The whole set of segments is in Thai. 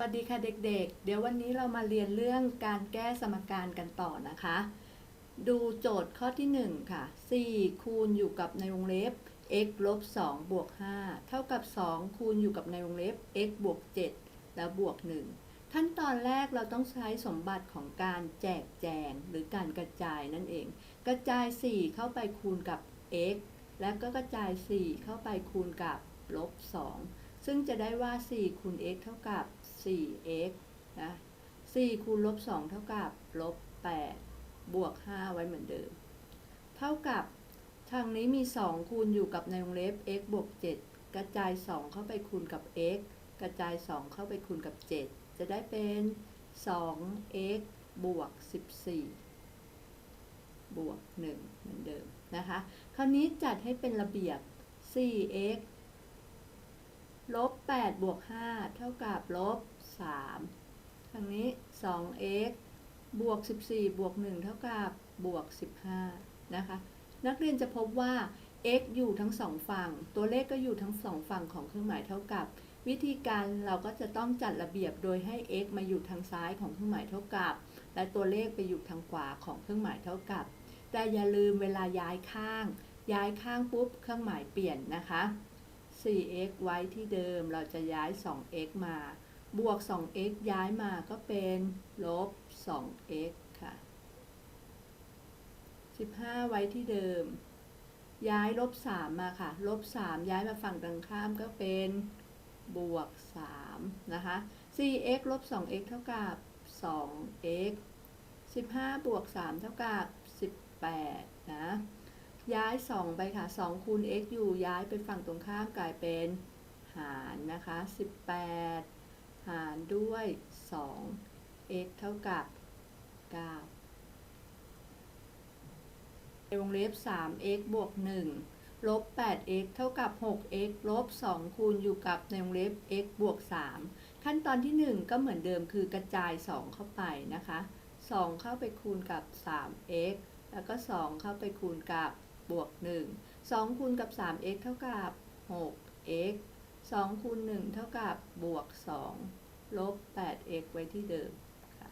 สวัสดีค่ะเด็กๆ เดี๋ยววันนี้เรามาเรียนเรื่องการแก้สมการกันต่อนะคะ ดูโจทย์ข้อที่ 1 ค่ะ 4 คูณอยู่กับในวงเล็บ x ลบ2บวก5เท่ากับ 2 คูณอยู่กับในวงเล็บ x บวก7แล้วบวก 1 ขั้นตอนแรกเราต้องใช้สมบัติของการแจกแจงหรือการกระจายนั่นเอง กระจาย 4 เข้าไปคูณกับ x และก็กระจาย 4 เข้าไปคูณกับลบ2 ซึ่งจะได้ว่า 4 คูณ x เท่ากับ 4x นะ 4 คูณลบ 2 เท่ากับ ลบ 8 บวก 5 ไว้เหมือนเดิม เท่ากับ ทางนี้มี 2 คูณอยู่กับในวงเล็บ x บวก 7 กระจาย 2 เข้าไปคูณกับ x กระจาย 2 เข้าไปคูณกับ 7 จะได้เป็น 2x บวก 14 บวก 1 เหมือนเดิมนะคะ คราวนี้จัดให้เป็นระเบียบ 4x ลบ8บวก5เท่ากับลบ3ทางนี้ 2x บวก 14 บวก 1 เท่ากับบวก 15 นะคะ นักเรียนจะพบว่า x อยู่ทั้งสองฝั่ง ตัวเลขก็อยู่ทั้งสองฝั่งของเครื่องหมายเท่ากับ วิธีการเราก็จะต้องจัดระเบียบโดยให้ x มาอยู่ทางซ้ายของเครื่องหมายเท่ากับ และตัวเลขไปอยู่ทางขวาของเครื่องหมายเท่ากับ แต่อย่าลืมเวลาย้ายข้าง ย้ายข้างปุ๊บเครื่องหมายเปลี่ยนนะคะ 4x ไว้ที่เดิมเราจะย้าย 2x มา บวก 2x ย้ายมาก็เป็นลบ 2x ค่ะ 15 ไว้ที่เดิม ย้ายลบ 3 มาค่ะ ลบ 3 ย้ายมาฝั่งตรงข้ามก็เป็นบวก 3 นะคะ 4x ลบ 2x เท่ากับ 2x 15 บวก 3 เท่ากับ 18 นะ ย้าย 2 ไปค่ะ2คูณ x อยู่ย้ายไปฝั่งตรงข้ามกลายเป็นหารนะคะ 18 หารด้วย 2 x เท่ากับ 9 ในวงเล็บ 3x บวก 1 ลบ 8x เท่ากับ 6x ลบ 2 คูณอยู่กับในวงเล็บ x บวก 3 ขั้นตอนที่ 1 ก็เหมือนเดิมคือกระจาย 2 เข้าไปนะคะ 2 เข้าไปคูณกับ 3x แล้วก็ 2 เข้าไปคูณกับ บวก1 2คูณกับ 3x เท่ากับ 6x 2คูณ1เท่ากับบวก 2 ลบ 8x ไว้ที่เดิมค่ะ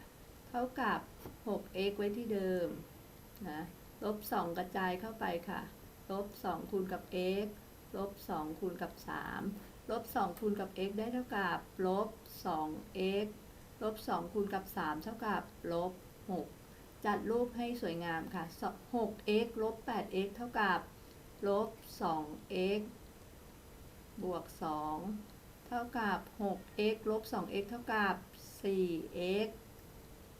เท่ากับ 6x ไว้ที่เดิมนะลบ 2 กระจายเข้าไปค่ะ ลบ 2 คูณกับ x ลบ 2 คูณกับ 3 ลบ 2 คูณกับ x ได้เท่ากับ ลบ 2x ลบ 2 คูณกับ 3 เท่ากับ ลบ 6 จัดรูปให้สวยงามค่ะ 6x ลบ 8x เท่ากับลบ 2x บวก 2 เท่ากับ 6x ลบ 2x เท่ากับ 4x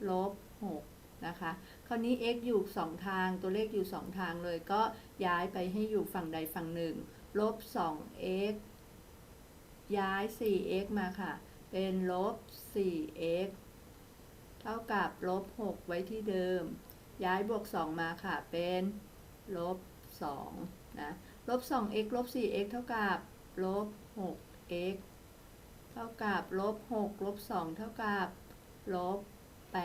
ลบ 6 นะคะ คราวนี้ x อยู่ 2 ทาง ตัวเลขอยู่ 2 ทางเลย ก็ย้ายไปให้อยู่ฝั่งใดฝั่งหนึ่ง ลบ 2x ย้าย 4x มาค่ะ เป็นลบ 4x ท่ากับลบ6ไว้ที่เดิม ย้ายบวก 2 มาค่ะ เป็นลบ2นะลบ 2x ลบ 4x เท่ากับลบ 6x เท่ากับลบ 6 ลบ 2 เท่ากับลบ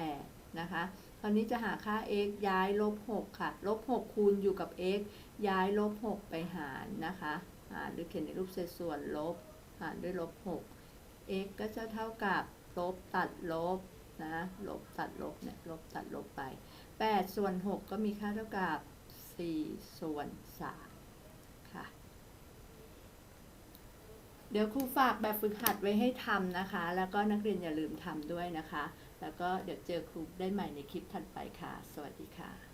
8 นะคะคราวนี้จะหาค่า x ย้ายลบ 6 ค่ะ ลบ 6 คูณอยู่กับ x ย้ายลบ 6 ไปหารนะคะหารด้วยเขียนในรูปเศษส่วนลบ หารด้วยลบ 6 x ก็จะเท่ากับลบตัดลบ นะลบตัดลบเนี่ยลบตัดลบไป 8 ส่วน 6 ก็มีค่าเท่ากับ 4 ส่วน3ค่ะ เดี๋ยวครูฝากแบบฝึกหัดไว้ให้ทำนะคะ แล้วก็นักเรียนอย่าลืมทำด้วยนะคะ แล้วก็เดี๋ยวเจอครูได้ใหม่ในคลิปถัดไปค่ะ สวัสดีค่ะ